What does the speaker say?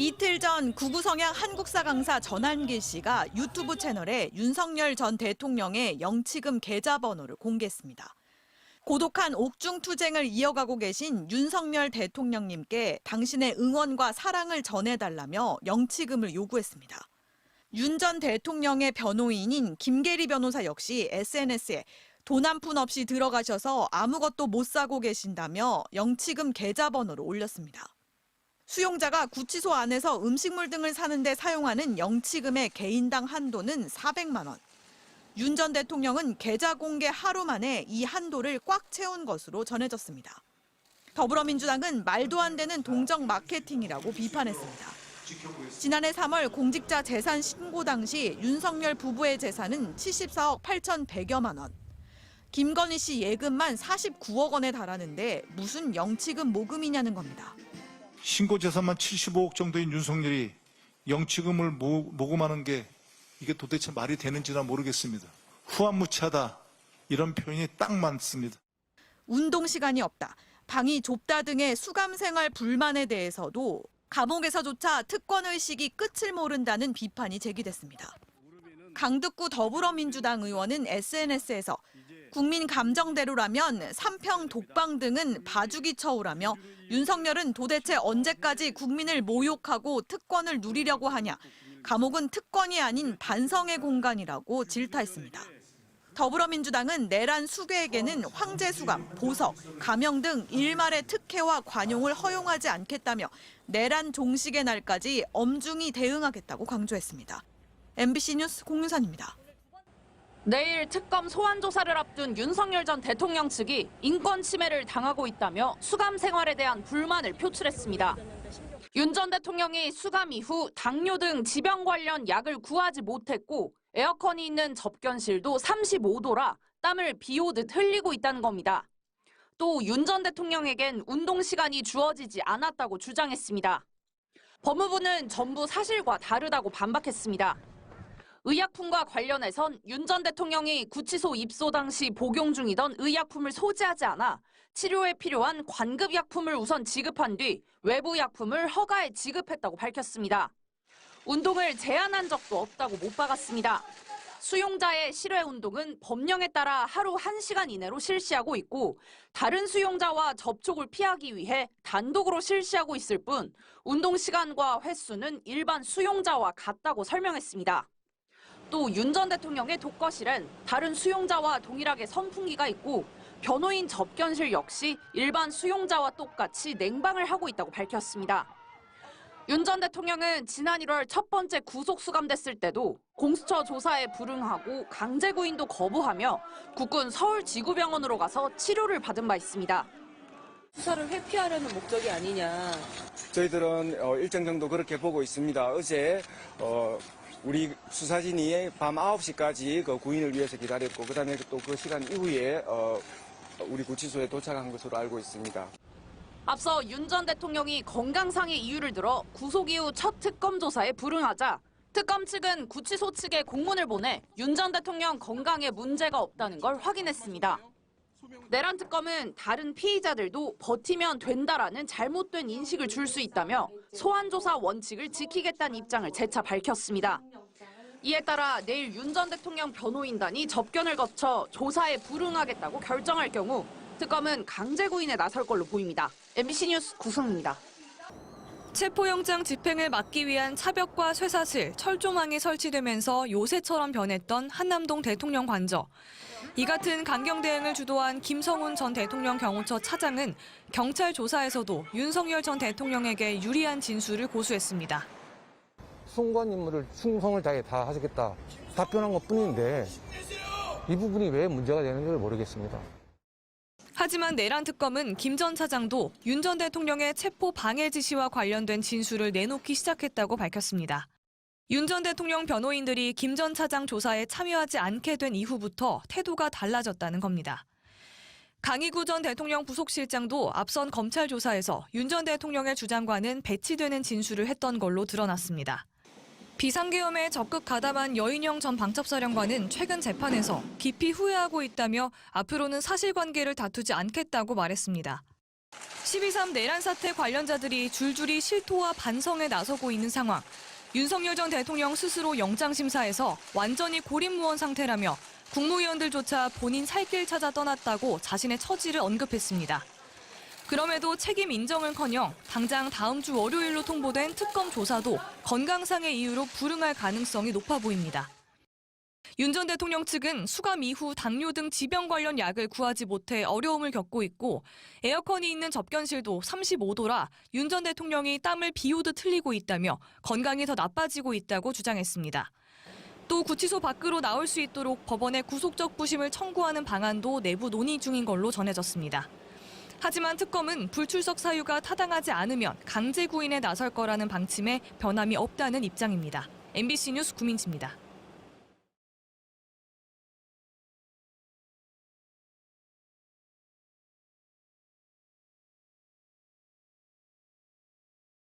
이틀 전 구구성향 한국사 강사 전한길 씨가 유튜브 채널에 윤석열 전 대통령의 영치금 계좌 번호를 공개했습니다. 고독한 옥중 투쟁을 이어가고 계신 윤석열 대통령님께 당신의 응원과 사랑을 전해달라며 영치금을 요구했습니다. 윤 전 대통령의 변호인인 김계리 변호사 역시 SNS에 돈 한 푼 없이 들어가셔서 아무것도 못 사고 계신다며 영치금 계좌번호를 올렸습니다. 수용자가 구치소 안에서 음식물 등을 사는데 사용하는 영치금의 개인당 한도는 400만 원. 윤 전 대통령은 계좌 공개 하루 만에 이 한도를 꽉 채운 것으로 전해졌습니다. 더불어민주당은 말도 안 되는 동정 마케팅이라고 비판했습니다. 지난해 3월 공직자 재산 신고 당시 윤석열 부부의 재산은 74억 8,100여만 원. 김건희 씨 예금만 49억 원에 달하는데 무슨 영치금 모금이냐는 겁니다. 신고 재산만 75억 정도인 윤석열이 영치금을 모, 모금하는 게 이게 도대체 말이 되는지나 모르겠습니다. 후한무치하다 이런 표현이 딱 맞습니다. 운동 시간이 없다, 방이 좁다 등의 수감 생활 불만에 대해서도 감옥에서조차 특권 의식이 끝을 모른다는 비판이 제기됐습니다. 강득구 더불어민주당 의원은 SNS에서 국민 감정대로라면 삼평 독방 등은 봐주기 처우라며 윤석열은 도대체 언제까지 국민을 모욕하고 특권을 누리려고 하냐. 감옥은 특권이 아닌 반성의 공간이라고 질타했습니다. 더불어민주당은 내란 수괴에게는 황제 수감, 보석, 가명 등 일말의 특혜와 관용을 허용하지 않겠다며 내란 종식의 날까지 엄중히 대응하겠다고 강조했습니다. MBC 뉴스 공유산입니다. 내일 특검 소환 조사를 앞둔 윤석열 전 대통령 측이 인권 침해를 당하고 있다며 수감 생활에 대한 불만을 표출했습니다. 윤 전 대통령이 수감 이후 당뇨 등 지병 관련 약을 구하지 못했고 에어컨이 있는 접견실도 35도라 땀을 비 오듯 흘리고 있다는 겁니다. 또 윤 전 대통령에겐 운동 시간이 주어지지 않았다고 주장했습니다. 법무부는 전부 사실과 다르다고 반박했습니다. 의약품과 관련해선 윤 전 대통령이 구치소 입소 당시 복용 중이던 의약품을 소지하지 않아 치료에 필요한 관급 약품을 우선 지급한 뒤 외부 약품을 허가해 지급했다고 밝혔습니다. 운동을 제한한 적도 없다고 못 박았습니다. 수용자의 실외 운동은 법령에 따라 하루 1시간 이내로 실시하고 있고 다른 수용자와 접촉을 피하기 위해 단독으로 실시하고 있을 뿐 운동 시간과 횟수는 일반 수용자와 같다고 설명했습니다. 또 윤 전 대통령의 독거실엔 다른 수용자와 동일하게 선풍기가 있고 변호인 접견실 역시 일반 수용자와 똑같이 냉방을 하고 있다고 밝혔습니다. 윤 전 대통령은 지난 1월 첫 번째 구속 수감됐을 때도 공수처 조사에 불응하고 강제 구인도 거부하며 국군 서울지구병원으로 가서 치료를 받은 바 있습니다. 수사를 회피하려는 목적이 아니냐. 저희들은 어, 일정 정도 그렇게 보고 있습니다. 어제 어, 우리 수사진이 밤 9시까지 그 구인을 위해서 기다렸고 그다음에 또 그 시간 이후에 어, 우리 구치소에 도착한 것으로 알고 있습니다. 앞서 윤 전 대통령이 건강상의 이유를 들어 구속 이후 첫 특검 조사에 불응하자 특검 측은 구치소 측에 공문을 보내 윤 전 대통령 건강에 문제가 없다는 걸 확인했습니다. 내란 특검은 다른 피의자들도 버티면 된다라는 잘못된 인식을 줄 수 있다며 소환 조사 원칙을 지키겠다는 입장을 재차 밝혔습니다. 이에 따라 내일 윤 전 대통령 변호인단이 접견을 거쳐 조사에 불응하겠다고 결정할 경우 특검은 강제 구인에 나설 걸로 보입니다. MBC 뉴스 구승입니다. 체포영장 집행을 막기 위한 차벽과 쇠사슬, 철조망이 설치되면서 요새처럼 변했던 한남동 대통령 관저. 이 같은 강경 대응을 주도한 김성훈 전 대통령 경호처 차장은 경찰 조사에서도 윤석열 전 대통령에게 유리한 진술을 고수했습니다. 순간 임무를 충성을 다해 다 하시겠다 답변한 것 뿐인데 이 부분이 왜 문제가 되는지 모르겠습니다. 하지만 내란 특검은 김 전 차장도 윤 전 대통령의 체포 방해 지시와 관련된 진술을 내놓기 시작했다고 밝혔습니다. 윤 전 대통령 변호인들이 김 전 차장 조사에 참여하지 않게 된 이후부터 태도가 달라졌다는 겁니다. 강희구 전 대통령 부속실장도 앞선 검찰 조사에서 윤 전 대통령의 주장과는 배치되는 진술을 했던 걸로 드러났습니다. 비상계엄에 적극 가담한 여인영 전 방첩사령관은 최근 재판에서 깊이 후회하고 있다며 앞으로는 사실관계를 다투지 않겠다고 말했습니다. 12.3 내란 사태 관련자들이 줄줄이 실토와 반성에 나서고 있는 상황. 윤석열 전 대통령 스스로 영장심사에서 완전히 고립무원 상태라며 국무위원들조차 본인 살 길 찾아 떠났다고 자신의 처지를 언급했습니다. 그럼에도 책임 인정은커녕 당장 다음 주 월요일로 통보된 특검 조사도 건강상의 이유로 불응할 가능성이 높아 보입니다. 윤 전 대통령 측은 수감 이후 당뇨 등 지병 관련 약을 구하지 못해 어려움을 겪고 있고 에어컨이 있는 접견실도 35도라 윤 전 대통령이 땀을 비오듯 흘리고 있다며 건강이 더 나빠지고 있다고 주장했습니다. 또 구치소 밖으로 나올 수 있도록 법원에 구속적 부심을 청구하는 방안도 내부 논의 중인 걸로 전해졌습니다. 하지만 특검은 불출석 사유가 타당하지 않으면 강제 구인에 나설 거라는 방침에 변함이 없다는 입장입니다. MBC 뉴스 구민지입니다.